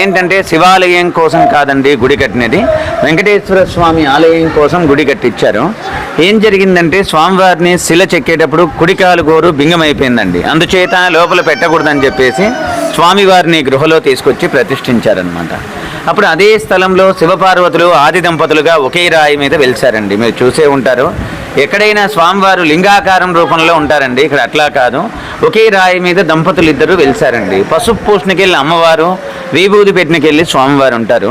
ఏంటంటే శివాలయం కోసం కాదండి గుడి కట్టినది. వెంకటేశ్వర స్వామి ఆలయం కోసం గుడి కట్టించారు ఏం జరిగిందంటే స్వామివారిని శిల చెక్కేటప్పుడు కుడికాలు గోరు బింగమైపోయిందండి. అందుచేత లోపల పెట్టకూడదని చెప్పేసి స్వామివారిని గృహలో తీసుకొచ్చి ప్రతిష్ఠించారనమాట అప్పుడు అదే స్థలంలో శివపార్వతులు ఆది దంపతులుగా ఒకే రాయి మీద వెలిశారండి మీరు చూసే ఉంటారు. ఎక్కడైనా స్వామివారు లింగాకారం రూపంలో ఉంటారండి. ఇక్కడ అట్లా కాదు. ఒకే రాయి మీద దంపతులు ఇద్దరు వెలిశారండి పసుపు పూషణకెళ్ళి అమ్మవారు విభూది పెట్టినకెళ్ళి స్వామివారు ఉంటారు.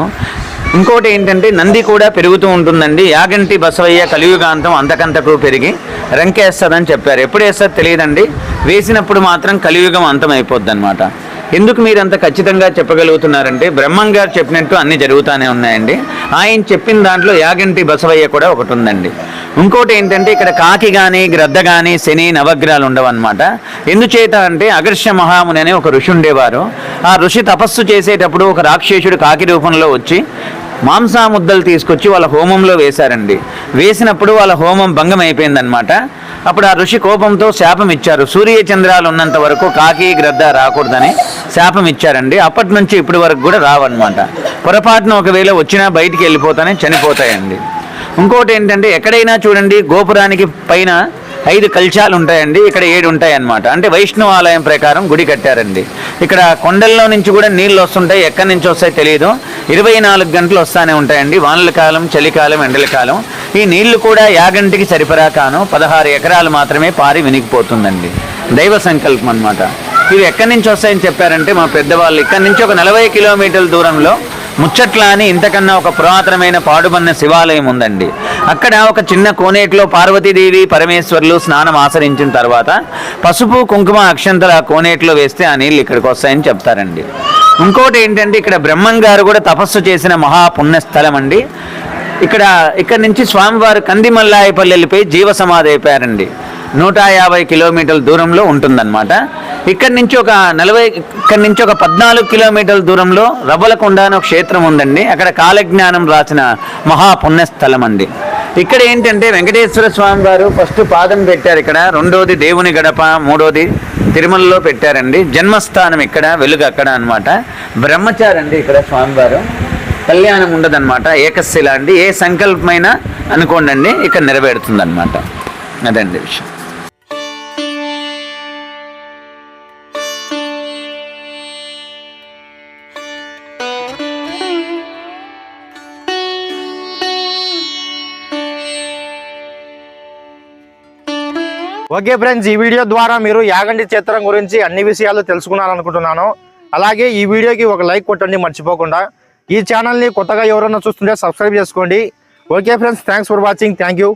ఇంకోటి ఏంటంటే నంది కూడా పెరుగుతూ ఉంటుందండి. యాగంటి బసవయ్య కలియుగాంతం అంతకంతకు పెరిగి రంకేస్తుందని చెప్పారు. ఎప్పుడు వేస్తారు తెలియదండి. వేసినప్పుడు మాత్రం కలియుగం అంతం అయిపోద్ది అనమాట ఎందుకు మీరు అంత ఖచ్చితంగా చెప్పగలుగుతున్నారంటే బ్రహ్మం గారు చెప్పినట్టు అన్నీ జరుగుతూనే ఉన్నాయండి. ఆయన చెప్పిన దాంట్లో యాగంటి బసవయ్య కూడా ఒకటి ఉందండి. ఇంకోటి ఏంటంటే ఇక్కడ కాకి కానీ గ్రద్ద కానీ శని నవగ్రహాలు ఉండవన్నమాట. ఎందుచేత అంటే అగర్ష మహాముని అనే ఒక ఋషి ఉండేవారు. ఆ ఋషి తపస్సు చేసేటప్పుడు ఒక రాక్షసుడు కాకి రూపంలో వచ్చి మాంసాముద్దలు తీసుకొచ్చి వాళ్ళ హోమంలో వేశారండి. వేసినప్పుడు వాళ్ళ హోమం భంగం అయిపోయిందనమాట అప్పుడు ఆ ఋషి కోపంతో శాపం ఇచ్చారు. సూర్య చంద్రాలు ఉన్నంత వరకు కాకి గ్రద్ద రాకూడదని శాపం ఇచ్చారండి. అప్పటి నుంచి ఇప్పటి వరకు కూడా రావన్నమాట. పొరపాటున ఒకవేళ వచ్చినా బయటికి వెళ్ళిపోతానే చనిపోతాయండి. ఇంకోటి ఏంటంటే ఎక్కడైనా చూడండి గోపురానికి పైన ఐదు కల్చాలు ఉంటాయండి ఇక్కడ ఏడు ఉంటాయి అన్నమాట అంటే వైష్ణవ ఆలయం ప్రకారం గుడి కట్టారండి. ఇక్కడ కొండల్లో నుంచి కూడా నీళ్ళు వస్తుంటాయి ఎక్కడి నుంచి వస్తాయి తెలియదు ఇరవై నాలుగు గంటలు వస్తానే ఉంటాయండి వానల కాలం చలికాలం ఎండల కాలం. ఈ నీళ్ళు కూడా యాగంటికి సరిపడా కాను పదహారు ఎకరాలు మాత్రమే పారి వినిగిపోతుందండి. దైవ సంకల్పం అనమాట ఇవి ఎక్కడి నుంచి వస్తాయని చెప్పారంటే మా పెద్దవాళ్ళు ఇక్కడి నుంచి ఒక నలభై కిలోమీటర్ల దూరంలో ముచ్చట్ల అని ఇంతకన్నా ఒక పురాతనమైన పాడుబన్న శివాలయం ఉందండి. అక్కడ ఒక చిన్న కోనేటిలో పార్వతీదేవి పరమేశ్వర్లు స్నానం ఆచరించిన తర్వాత పసుపు కుంకుమ అక్షంతల కోనేటిలో వేస్తే ఆ నీళ్ళు ఇక్కడికి వస్తాయని చెప్తారండి. ఇంకోటి ఏంటంటే ఇక్కడ బ్రహ్మం గారు కూడా తపస్సు చేసిన మహాపుణ్యస్థలం అండి ఇక్కడ ఇక్కడ నుంచి స్వామివారు కందిమల్లాయపల్లి వెళ్ళిపోయి జీవ సమాధి అయిపోయారండి. నూట యాభై కిలోమీటర్ల దూరంలో ఉంటుందన్నమాట. ఇక్కడి నుంచి ఒక నలభై ఇక్కడి నుంచి ఒక పద్నాలుగు కిలోమీటర్ల దూరంలో రవ్వలకొండ అనే ఒక క్షేత్రం ఉందండి. అక్కడ కాలజ్ఞానం రాసిన మహాపుణ్యస్థలం అండి ఇక్కడ ఏంటంటే వెంకటేశ్వర స్వామి వారు ఫస్ట్ పాదం పెట్టారు ఇక్కడ. రెండోది దేవుని గడప మూడోది తిరుమలలో పెట్టారండి. జన్మస్థానం ఇక్కడ వెలుగు అక్కడ అనమాట బ్రహ్మచారండి ఇక్కడ స్వామివారు కళ్యాణం ఉండదన్నమాట. ఏకశిల అండి. ఏ సంకల్పమైనా అనుకోండి ఇక్కడ నెరవేరుతుంది అనమాట అదండి విషయం. ఓకే ఫ్రెండ్స్ ఈ వీడియో ద్వారా మీరు యాగంటి చిత్రం గురించి అన్ని విషయాలు తెలుసుకున్నారనుకుంటున్నాను అలాగే ఈ వీడియోకి ఒక లైక్ కొట్టండి మర్చిపోకుండా. ఈ ఛానల్ని కొత్తగా ఎవరైనా చూస్తుంటే సబ్స్క్రైబ్ చేసుకోండి. Okay friends thanks for watching thank you